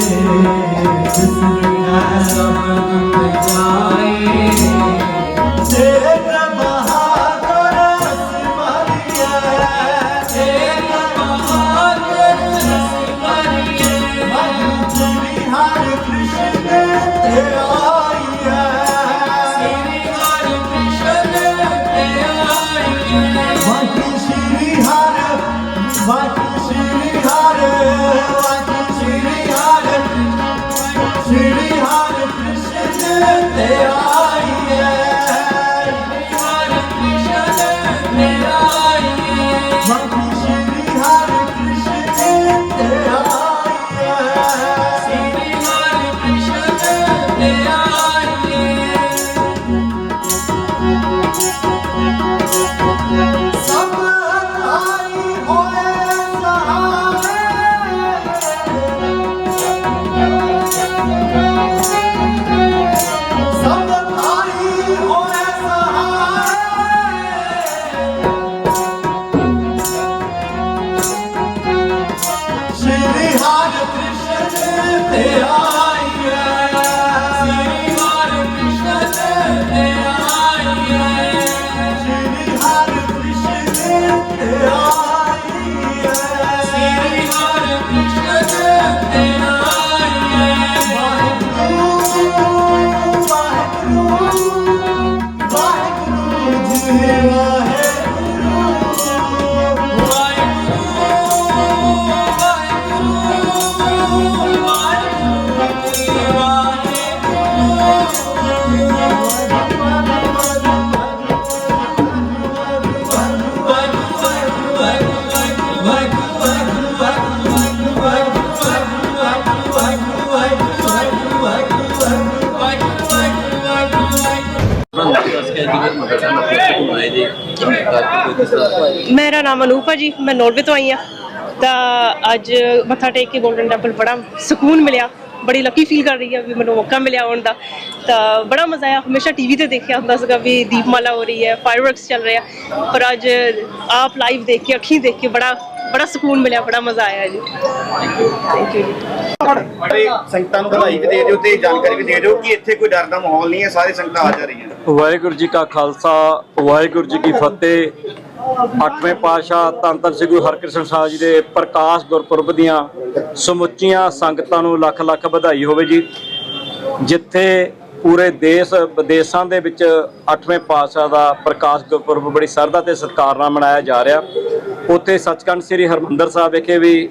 I love my God. ਮੇਰਾ ਨਾਮ ਅਨੂਪ ਹੈ ਜੀ, ਮੈਂ ਨੋਰਵੇ ਤੋਂ ਆਈ ਹਾਂ। ਤਾਂ ਅੱਜ ਮੱਥਾ ਟੇਕ ਕੇ ਗੋਲਡਨ ਟੈਂਪਲ ਬੜਾ ਸਕੂਨ ਮਿਲਿਆ, ਬੜੀ ਲੱਕੀ ਫੀਲ ਕਰ ਰਹੀ ਹਾਂ ਵੀ ਮੈਨੂੰ ਮੌਕਾ ਮਿਲਿਆ ਆਉਣ ਦਾ। ਤਾਂ ਬੜਾ ਮਜ਼ਾ ਆਇਆ, ਹਮੇਸ਼ਾ ਟੀਵੀ ਤੇ ਦੇਖਿਆ ਹੁੰਦਾ ਸੀਗਾ ਵੀ ਦੀਪਮਾਲਾ ਹੋ ਰਹੀ ਹੈ ਫਾਇਰਵਰਕਸ ਚੱਲ ਰਿਹਾ ਪਰ ਅੱਜ ਆਪ ਲਾਈਵ ਦੇਖ ਕੇ, ਅੱਖੀਂ ਦੇਖ ਕੇ ਬੜਾ ਬੜਾ ਸਕੂਨ ਮਿਲਿਆ ਬੜਾ ਮਜ਼ਾ ਆਇਆ ਜੀ। ਥੈਂਕ ਯੂ ਜੀ। ਬੜੇ ਸੰਗਤਾਂ ਨੂੰ ਵਧਾਈ ਵੀ ਦੇ ਦਿਓ ਤੇ ਜਾਣਕਾਰੀ ਵੀ ਦੇ ਦਿਓ ਕਿ ਇੱਥੇ ਕੋਈ ਡਰ ਦਾ ਮਾਹੌਲ ਨਹੀਂ ਹੈ ਸਾਰੇ ਸੰਗਤਾਂ ਆ ਜਾ ਰਹੀਆਂ ਵਾਹਿਗੁਰੂ ਜੀ ਕਾ ਖਾਲਸਾ ਵਾਹਿਗੁਰੂ ਜੀ ਕੀ ਫਤਿਹ। ਅੱਠਵੇਂ ਪਾਤਸ਼ਾਹ ਧੰਨ ਧੰਨ ਸ੍ਰੀ ਗੁਰੂ ਹਰਕ੍ਰਿਸ਼ਨ ਸਾਹਿਬ ਜੀ ਦੇ ਪ੍ਰਕਾਸ਼ ਗੁਰਪੁਰਬ ਦੀਆਂ ਸਮੁੱਚੀਆਂ ਸੰਗਤਾਂ ਨੂੰ ਲੱਖ ਲੱਖ ਵਧਾਈ ਹੋਵੇ ਜੀ। ਜਿੱਥੇ ਪੂਰੇ ਦੇਸ਼ ਵਿਦੇਸ਼ਾਂ ਦੇ ਵਿੱਚ ਅੱਠਵੇਂ ਪਾਤਸ਼ਾਹ ਦਾ ਪ੍ਰਕਾਸ਼ ਗੁਰਪੁਰਬ ਬੜੀ ਸਰਦਾ ਤੇ ਸਤਿਕਾਰ ਨਾਲ ਮਨਾਇਆ ਜਾ ਰਿਹਾ। ਉੱਥੇ ਸੱਚਖੰਡ ਸ੍ਰੀ ਹਰਮੰਦਰ ਸਾਹਿਬ ਵਿਖੇ ਵੀ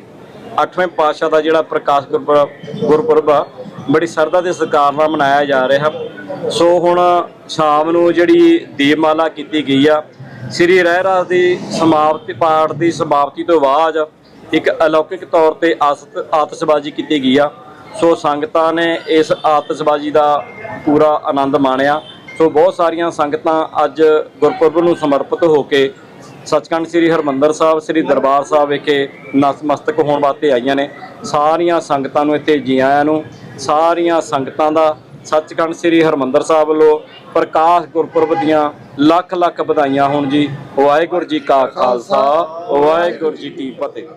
ਅੱਠਵੇਂ ਪਾਤਸ਼ਾਹ ਦਾ ਜਿਹੜਾ ਪ੍ਰਕਾਸ਼ ਗੁਰਪੁਰਬ ਗੁਰਪੁਰਬ ਆ, ਬੜੀ ਸਰਦਾ ਤੇ ਸਤਿਕਾਰ ਨਾਲ ਮਨਾਇਆ ਜਾ ਰਿਹਾ। ਸੋ ਹੁਣ ਸ਼ਾਮ ਨੂੰ ਜਿਹੜੀ ਦੀਪਮਾਲਾ ਕੀਤੀ ਗਈ ਆ, ਸ੍ਰੀ ਰਹਿਰਾਸ ਦੀ ਸਮਾਪਤੀ ਪਾਠ ਦੀ ਸਮਾਪਤੀ ਤੋਂ ਬਾਅਦ ਇੱਕ ਅਲੌਕਿਕ ਤੌਰ ਤੇ ਆਸਤ- ਆਤਿਸ਼ਬਾਜ਼ੀ ਕੀਤੀ ਗਈ ਆ। ਸੋ ਸੰਗਤਾਂ ਨੇ ਇਸ ਆਤਿਸ਼ਬਾਜ਼ੀ ਦਾ ਪੂਰਾ ਆਨੰਦ ਮਾਣਿਆ। ਸੋ ਬਹੁਤ ਸਾਰੀਆਂ ਸੰਗਤਾਂ ਅੱਜ ਗੁਰਪੁਰਬ ਨੂੰ ਸਮਰਪਿਤ ਹੋ ਕੇ ਸੱਚਖੰਡ ਸ੍ਰੀ ਹਰਮੰਦਰ ਸਾਹਿਬ, ਸ੍ਰੀ ਦਰਬਾਰ ਸਾਹਿਬ ਵਿਖੇ ਨਤਮਸਤਕ ਹੋਣ ਵਾਸਤੇ ਆਈਆਂ ਨੇ। ਸਾਰੀਆਂ ਸੰਗਤਾਂ ਨੂੰ ਇੱਥੇ ਜੀ ਆਇਆਂ ਨੂੰ। ਸਾਰੀਆਂ ਸੰਗਤਾਂ ਦਾ ਸੱਚਖੰਡ ਸ੍ਰੀ ਹਰਮੰਦਰ ਸਾਹਿਬ ਵੱਲੋਂ ਪ੍ਰਕਾਸ਼ ਗੁਰਪੁਰਬ ਦੀਆਂ ਲੱਖ ਲੱਖ ਵਧਾਈਆਂ ਹੋਣ ਜੀ। ਵਾਹਿਗੁਰੂ ਜੀ ਕਾ ਖਾਲਸਾ, ਵਾਹਿਗੁਰੂ ਜੀ ਕੀ ਫਤਿਹ।